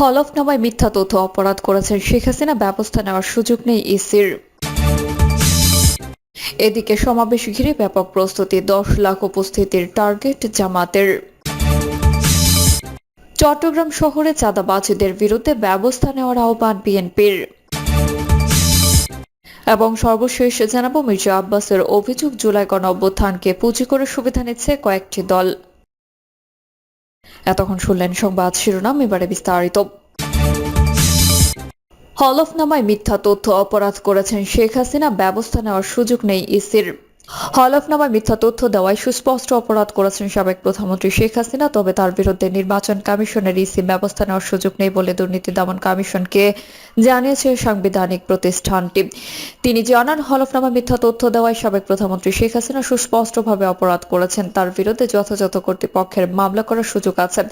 হলফনামায় মিথ্যা তথ্য অপরাধ করেছেন শেখ হাসিনা, ব্যবস্থা নেওয়ার সুযোগ নেই ইসির। এদিকে সমাবেশ ঘিরে ব্যাপক প্রস্তুতি, দশ লাখ উপস্থিতির টার্গেট জামাতের। চট্টগ্রাম শহরে চাঁদাবাজদের বিরুদ্ধে ব্যবস্থা নেওয়ার আহ্বান বিএনপির। এবং সর্বশেষ জানাব, মির্জা আব্বাসের অভিযোগ, জুলাই গণ অভ্যুত্থানকে পুঁজি করে সুবিধা নিচ্ছে কয়েকটি দল। এতক্ষণ শুনলেন সংবাদ শিরোনাম, এবারে বিস্তারিত। হলফনামায় মিথ্যা তথ্য অপরাধ করেছেন শেখ হাসিনা, ব্যবস্থা নেওয়ার সুযোগ নেই ইসির। হলফনামায় মিথ্যা তথ্য দেওয়ায় সুস্পষ্ট অপরাধ করেছেন সাবেক প্রধানমন্ত্রী শেখ হাসিনা, তবে তার বিরুদ্ধে নির্বাচন কমিশনের ইসি ব্যবস্থা নেওয়ার সুযোগ নেই বলে দুর্নীতি দমন কমিশনকে জানিয়েছে সাংবিধানিক প্রতিষ্ঠানটি। তিনি জানান হলফনামা মিথ্যা তথ্য দেওয়ায় সাবেক প্রধানমন্ত্রী শেখ হাসিনা সুস্পষ্টভাবে অপরাধ করেছেন। তার বিরুদ্ধে যথাযথ কর্তৃপক্ষের মামলা করার সুযোগ আছে।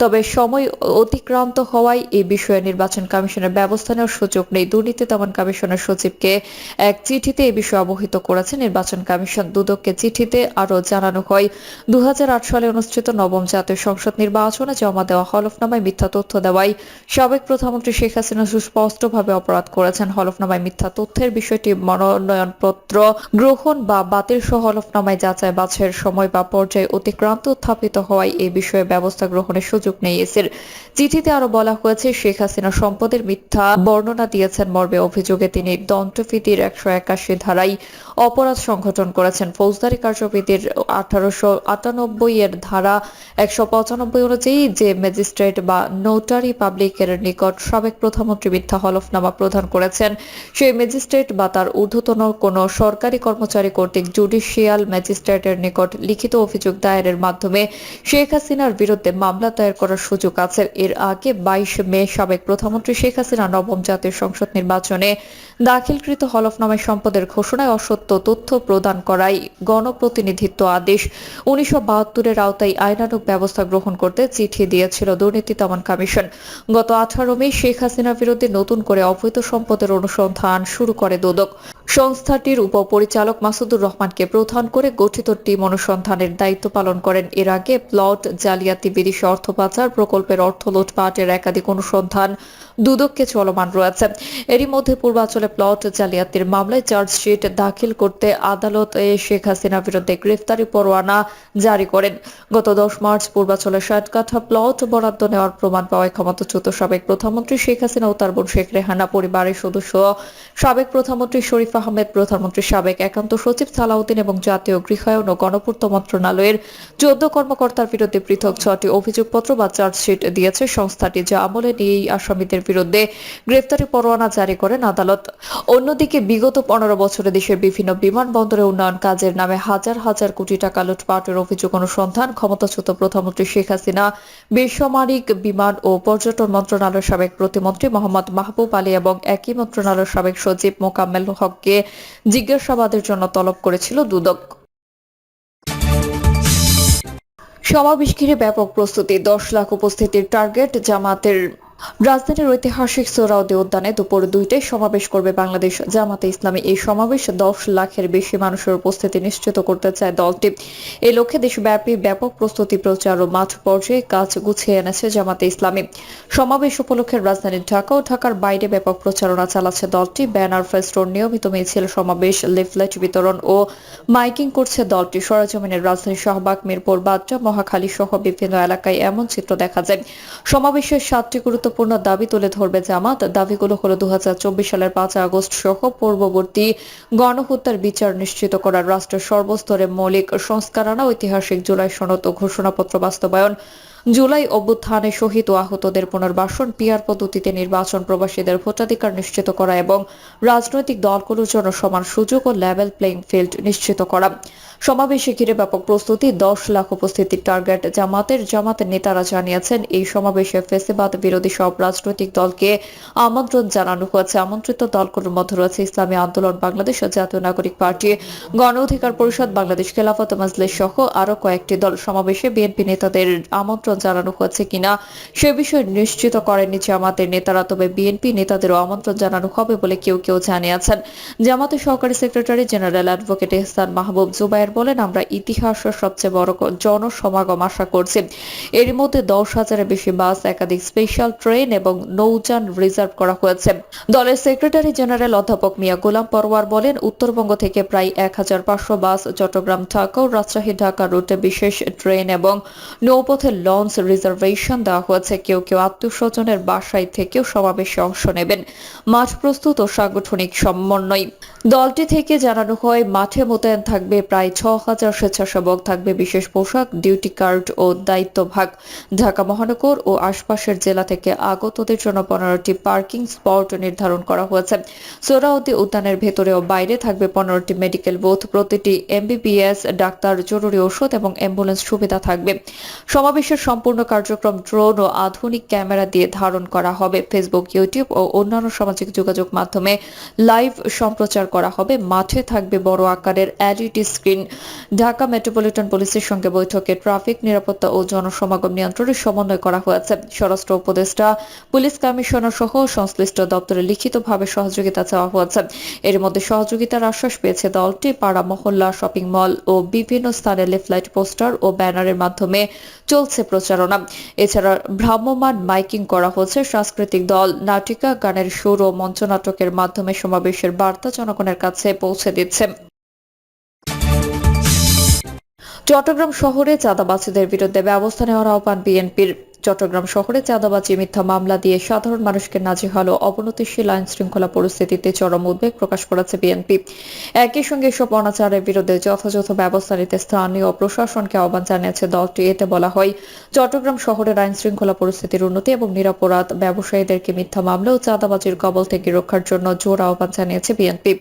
তবে সময় অতিক্রান্ত হওয়ায় এই বিষয়ে নির্বাচন কমিশনের ব্যবস্থা নেওয়ার সুযোগ নেই। দুর্নীতি দমন কমিশনের সচিবকে এক চিঠিতে এই বিষয়ে অবহিত করেছে নির্বাচন কমিশন। দুদককে চিঠিতে আরও জানানো হয়। দু হাজার আট সালে অনুষ্ঠিত নবম জাতীয় সংসদ নির্বাচনে জমা দেওয়া হলফনামায় মিথ্যা তথ্য দেওয়ায় সাবেক প্রধানমন্ত্রী শেখ হাসিনা সুস্পষ্টভাবে অপরাধ করেছেন হলফনামায় মিথ্যা তথ্যের বিষয়টি মনোনয়নপত্র গ্রহণ বা বাতিল সহ হলফনামায় যাচাই বাছাইয়ের সময় বা পর্যায়ে অতিক্রান্ত উত্থাপিত হওয়ায় এই বিষয়ে ব্যবস্থা গ্রহণের সুযোগ নেই এসির। চিঠিতে আরও বলা হয়েছে, শেখ হাসিনা সম্পদের মিথ্যা বর্ণনা দিয়েছেন মর্মে অভিযোগে তিনি দণ্ডবিধির একশো একাশি ধারায় অপরাধ সংগঠন করেছেন। ফৌজদারি কার্যবিধির আঠারোশো আটানব্বই এর ধারা একশো পঁচানব্বই অনুযায়ী যে ম্যাজিস্ট্রেট বা নোটারি পাবলিকের নিকট সাবেক প্রধানমন্ত্রী মিথ্যা হলফনামা প্রদান করেছেন, সেই ম্যাজিস্ট্রেট বা তার ঊর্ধ্বতন কোনো সরকারি কর্মচারী কর্তৃক জুডিশিয়াল ম্যাজিস্ট্রেটের নিকট লিখিত অভিযোগ দায়েরের মাধ্যমে শেখ হাসিনার বিরুদ্ধে মামলা দায়ের করার সুযোগ আছে। এর আগে বাইশ মে সাবেক প্রধানমন্ত্রী শেখ হাসিনা নবম জাতীয় সংসদ নির্বাচনে দাখিলকৃত হলফনামায় সম্পদের ঘোষণায় অসত্য তথ্য প্রদান করায় গণপ্রতিনিধিত্ব আদেশ। উনিশশো বাহাত্তরের আওতায় আইনানুগ ব্যবস্থা গ্রহণ করতে চিঠি দিয়েছিল দুর্নীতি দমন কমিশন। গত আঠারো মে শেখ হাসিনার বিরুদ্ধে নতুন করে অবৈধ সম্পদের অনুসন্ধান শুরু করে দুদক। সংস্থাটির উপপরিচালক মাসুদুর রহমানকে প্রধান করে গঠিত টিম অনুসন্ধানের দায়িত্ব পালন করেন। এর আগে প্লট জালিয়াতি বিদেশি অর্থ পাচার প্রকল্পের অর্থ লুটপাটের একাধিক অনুসন্ধান দুদককে চলমান রয়েছে। এরই মধ্যে পূর্বাঞ্চলে প্লট জালিয়াতির মামলায় চার্জশিট দাখিল করতে আদালত শেখ হাসিনার বিরুদ্ধে গ্রেফতারি পরোয়ানা জারি করেন। গত দশ মার্চ পূর্বাঞ্চলে ষাট কাঠা প্লট বরাদ্দ নেওয়ার প্রমাণ পাওয়ায় ক্ষমতাচ্যুত সাবেক প্রধানমন্ত্রী শেখ হাসিনা ও তার বোন শেখ রেহানা পরিবারের সদস্য সাবেক প্রধানমন্ত্রী শরীফ আহমেদ, প্রধানমন্ত্রী সাবেক একান্ত সচিব সালাউদ্দিন এবং জাতীয় গৃহায়ন ও গণপূর্ত মন্ত্রণালয়ের চোদ্দ কর্মকর্তার বিরুদ্ধে পৃথক ছটি অভিযোগপত্র বা চার্জশিট দিয়েছে সংস্থাটি, যা আমলে নিয়েই আসামিদের বিরুদ্ধে গ্রেফতারি পরোয়ানা জারি করেন আদালত। অন্যদিকে বিগত পনেরো বছরে দেশের বিভিন্ন বিমানবন্দরে উন্নয়ন কাজের নামে হাজার হাজার কোটি টাকা লুটপাটের অভিযোগ অনুসন্ধান ক্ষমতাচ্যুত প্রধানমন্ত্রী শেখ হাসিনা, বেসামরিক বিমান ও পর্যটন মন্ত্রণালয়ের সাবেক প্রতিমন্ত্রী মোহাম্মদ মাহবুব আলী এবং একই মন্ত্রণালয়ের সাবেক সচিব মোকাম্মেল হককে জিজ্ঞাসাবাদের জন্য তলব করেছিল দুদক। সমাবেশ ঘিরে ব্যাপক প্রস্তুতি। দশ লাখ উপস্থিতির টার্গেট জামাতের রাজধানীর ঐতিহাসিক সোহরাওয়ার্দী উদ্যানে দুপুর দুইটায় সমাবেশ করবে বাংলাদেশ। জামাতে ইসলামী এই সমাবেশ দশ লাখের বেশি মানুষের উপস্থিতি নিশ্চিত করতে চায় দলটি। এই লক্ষ্যে দেশব্যাপী ব্যাপক প্রস্তুতি, প্রচার ও মাঠ পর্যায়ে কাজ গুছিয়ে এনেছে জামাতে ইসলামী। সমাবেশ উপলক্ষে রাজধানীর ঢাকা ও ঢাকার বাইরে ব্যাপক প্রচারণা চালাচ্ছে দলটি। ব্যানার ফেস্টোর নিয়মিত মিছিল, সমাবেশ, লিফলেট বিতরণ ও মাইকিং করছে দলটি। সরেজমিনের রাজধানী শাহবাগ, মিরপুর, বাড্ডা মহাখালী সহ বিভিন্ন এলাকায় এমন চিত্র দেখা যায়। সমাবেশের সাতটি গুরুত্বপূর্ণ দাবি তুলে ধরবে জামাত। দাবিগুলো হলো দু হাজার চব্বিশ সালের পাঁচ আগস্ট সহ পূর্ববর্তী গণহত্যার বিচার নিশ্চিত করার রাষ্ট্রের সর্বস্তরে মৌলিক সংস্কার আনা ঐতিহাসিক জুলাই সনদ ও ঘোষণাপত্র বাস্তবায়ন জুলাই অভ্যুত্থানে শহীদ ও আহতদের পুনর্বাসন, পিয়ার পদ্ধতিতে নির্বাচন প্রবাসীদের ভোটাধিকার নিশ্চিত করা এবং রাজনৈতিক দলগুলোর জন্য সমান সুযোগ ও লেভেল প্লেইং ফিল্ড নিশ্চিত করা। সমাবেশে ঘিরে ব্যাপক প্রস্তুতি, দশ লাখ উপস্থিতির টার্গেট জামাতের জামাতের নেতারা জানিয়েছেন, এই সমাবেশে ফেসিবাদ বিরোধী সব রাজনৈতিক দলকে আমন্ত্রণ জানানো হয়েছে। আমন্ত্রিত দলগুলোর মধ্যে রয়েছে ইসলামী আন্দোলন, বাংলাদেশ ও জাতীয় নাগরিক পার্টি, গণ অধিকার পরিষদ, বাংলাদেশ খেলাফত মাজলিস সহ আরও কয়েকটি দল। সমাবেশে বিএনপি নেতাদের আমন্ত্রণ আমন্ত্রণ জানানো হয়েছে কিনা সে বিষয়ে নিশ্চিত করেননি জামাতের নেতারা, তবে বিএনপি নেতাদেরও আমন্ত্রণ জানানো হবে বলে কেউ কেউ জানিয়েছেন। জামাতের সহকারী secretary general advocate Ihsan Mahbub Zubair বলেন, আমরা ইতিহাসের সবচেয়ে বড় জনসমাগম আশা করছি। এর মধ্যে দশ হাজারের বেশি বাস, একাধিক স্পেশাল ট্রেন এবং নৌযান রিজার্ভ করা হয়েছে। দলের সেক্রেটারি জেনারেল অধ্যাপক মিয়া গোলাম পরওয়ার বলেন, উত্তরবঙ্গ থেকে প্রায় এক হাজার পাঁচশো বাস চট্টগ্রাম ঢাকা ও রাজশাহী ঢাকা রুটে বিশেষ ট্রেন এবং নৌপথে লঞ্চ রিজার্ভেশন দেওয়া হয়েছে, কেউ কেউ আত্মীয় স্বজনের বাসায় থেকেও সমাবেশে অংশ নেবেন। মাঠ প্রস্তুত ও সাংগঠনিক সমন্বয়। দলটি থেকে জানানো হয়, মাঠে মোতায়েন থাকবে প্রায় ছ হাজার স্বেচ্ছাসেবক, থাকবে বিশেষ পোশাক, ডিউটি কার্ড ও দায়িত্বভাগ ঢাকা মহানগর ও আশপাশের জেলা থেকে আগতদের জন্য পনেরোটি পার্কিং স্পট নির্ধারণ করা হয়েছে। সোহরাওয়ার্দী উদ্যানের ভেতরে ও বাইরে থাকবে পনেরোটি মেডিকেল বুথ, প্রতিটি এমবিবিএস, ডাক্তার, জরুরি ওষুধ এবং অ্যাম্বুলেন্স সুবিধা থাকবে। সমাবেশের সম্পূর্ণ কার্যক্রম ড্রোন ও আধুনিক ক্যামেরা দিয়ে ধারণ করা হবে। ফেসবুক ইউটিউব ও অন্যান্য সামাজিক যোগাযোগ মাধ্যমে লাইভ সম্প্রচার করা হবে। মাঠে থাকবে বড় আকারের এলইডি স্ক্রিন ঢাকা মেট্রোপলিটন পুলিশের সঙ্গে বৈঠকে ট্রাফিক নিরাপত্তা ও জনসমাগম নিয়ন্ত্রণের সমন্বয় করা হয়েছে। স্বরাষ্ট্র উপদেষ্টা, পুলিশ কমিশনার সহ সংশ্লিষ্ট দপ্তরে লিখিতভাবে সহযোগিতা চাওয়া হয়েছে। এর মধ্যে সহযোগিতার আশ্বাস পেয়েছে দলটি। পাড়া, মহল্লা শপিং মল ও বিভিন্ন স্থানে লিফলেট পোস্টার ও ব্যানারের মাধ্যমে চলছে প্রচারণা এছাড়া ভ্রাম্যমান মাইকিং করা হচ্ছে সাংস্কৃতিক দল নাটিকা, গানের সুর ও মঞ্চনাটকের মাধ্যমে সমাবেশের বার্তা জনগণের কাছে পৌঁছে দিচ্ছে। চট্টগ্রাম শহরে চাঁদাবাসীদের বিরুদ্ধে ব্যবস্থা নেওয়ার আহ্বান বিএনপির। চট্টগ্রাম শহরে চাঁদাবাজি, মিথ্যা মামলা দিয়ে সাধারণ মানুষকে নাজেহাল ও অবনতিশীল আইন শৃঙ্খলা পরিস্থিতিতে চরম উদ্বেগ প্রকাশ করেছে বিএনপি। একই সঙ্গে এসব অনাচারের বিরুদ্ধে যথাযথ ব্যবস্থা নিতে স্থানীয় প্রশাসনকে আহ্বান জানিয়েছে দলটি। এতে বলা হয়, চট্টগ্রাম শহরের আইন শৃঙ্খলা পরিস্থিতির উন্নতি এবং নিরাপরাধ ব্যবসায়ীদেরকে মিথ্যা মামলা ও চাঁদাবাজির কবল থেকে রক্ষার জন্য জোর আহ্বান জানিয়েছে বিএনপি।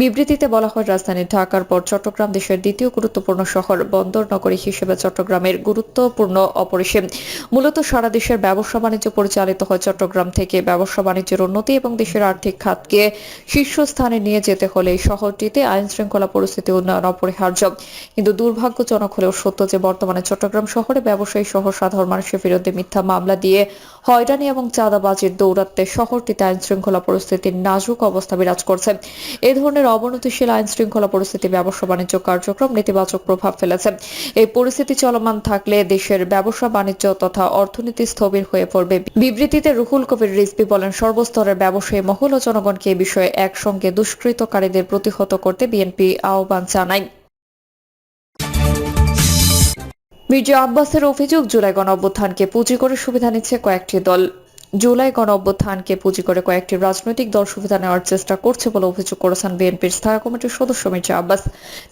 বিবৃতিতে বলা হয়, রাজধানী ঢাকার পর চট্টগ্রাম দেশের দ্বিতীয় গুরুত্বপূর্ণ শহর বন্দর নগরী হিসেবে চট্টগ্রামের গুরুত্বপূর্ণ অপরিসীম। মূলত সারা দেশের ব্যবসা বাণিজ্য পরিচালিত হয় চট্টগ্রাম থেকে। ব্যবসা বাণিজ্যের উন্নতি এবং দেশের আর্থিক খাতকে শীর্ষস্থানে নিয়ে যেতে হলে এই শহরটিতে আইন শৃঙ্খলা পরিস্থিতি উন্নয়ন অপরিহার্য। কিন্তু দুর্ভাগ্যজনক হলেও সত্য যে বর্তমানে চট্টগ্রাম শহরে ব্যবসায়ী সহ সাধারণ মানুষের বিরুদ্ধে মিথ্যা মামলা দিয়ে হয়রানি এবং চাঁদাবাজির দৌরাত্মে শহরটিতে আইন শৃঙ্খলা পরিস্থিতির নাজুক অবস্থা বিরাজ করছে। এ ধরনের অবনতিশীল আইন শৃঙ্খলা পরিস্থিতি ব্যবসা বাণিজ্য কার্যক্রম নেতিবাচক প্রভাব ফেলেছে। এই পরিস্থিতি চলমান থাকলে দেশের ব্যবসা বাণিজ্য তথা অর্থনীতি স্থবির হয়ে পড়বে। বিবৃতিতে রুহুল কবির রিজবি বলেন, সর্বস্তরের ব্যবসায়ী মহল ও জনগণকে এ বিষয়ে একসঙ্গে দুষ্কৃতকারীদের প্রতিহত করতে বিএনপি আহ্বান জানায়। মির্জা আব্বাসের অভিযোগ, জুলাই গণ অভ্যুত্থানকে পুঁজি করে সুবিধা নিচ্ছে কয়েকটি দল। জুলাই গণ অভ্যুত্থানকে পুঁজি করে কয়েকটি রাজনৈতিক দল সুবিধা নেওয়ার চেষ্টা করছে বলে অভিযোগ করেছেন বিএনপির স্থায়ী কমিটির সদস্য মির্জা আব্বাস।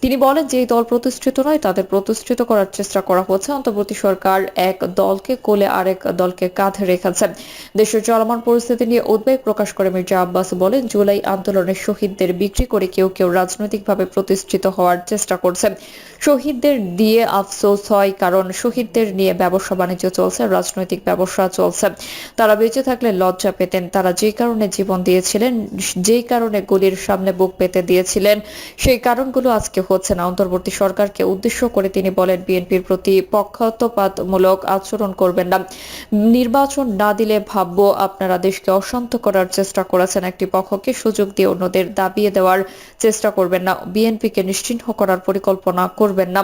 তিনি বলেন যে এই দল প্রতিষ্ঠিত নয়, তাদের প্রতিষ্ঠিত করার চেষ্টা করা হচ্ছে। অন্তর্বর্তী সরকার এক দলকে কোলে আরেক দলকে কাঁধে রেখেছে। দেশের চলমান পরিস্থিতি নিয়ে উদ্বেগ প্রকাশ করে মির্জা আব্বাস বলেন, জুলাই আন্দোলনের শহীদদের বিক্রি করে কেউ কেউ রাজনৈতিকভাবে প্রতিষ্ঠিত হওয়ার চেষ্টা করছে। শহীদদের দিয়ে আফসোস হয়, কারণ শহীদদের নিয়ে ব্যবসা বাণিজ্য চলছে, রাজনৈতিক ব্যবসা চলছে। তারা বেঁচে থাকলে লজ্জা পেতেন। তারা যে কারণে জীবন দিয়েছিলেন, যেই কারণে গুলির সামনে বুক পেতে দিয়েছিলেন, সেই কারণগুলো আজকে হচ্ছে না। অন্তর্বর্তী সরকারকে উদ্দেশ্য করে তিনি বলেন, বিএনপির প্রতি পক্ষপাতমূলক আচরণ করবেন না। নির্বাচন না দিলে ভাববো আপনারা দেশকে অশান্ত করার চেষ্টা করেছেন। একটি পক্ষকে সুযোগ দিয়ে অন্যদের দাবিয়ে দেওয়ার চেষ্টা করবেন না। বিএনপিকে নিশ্চিহ্ন করার পরিকল্পনা করবেন না।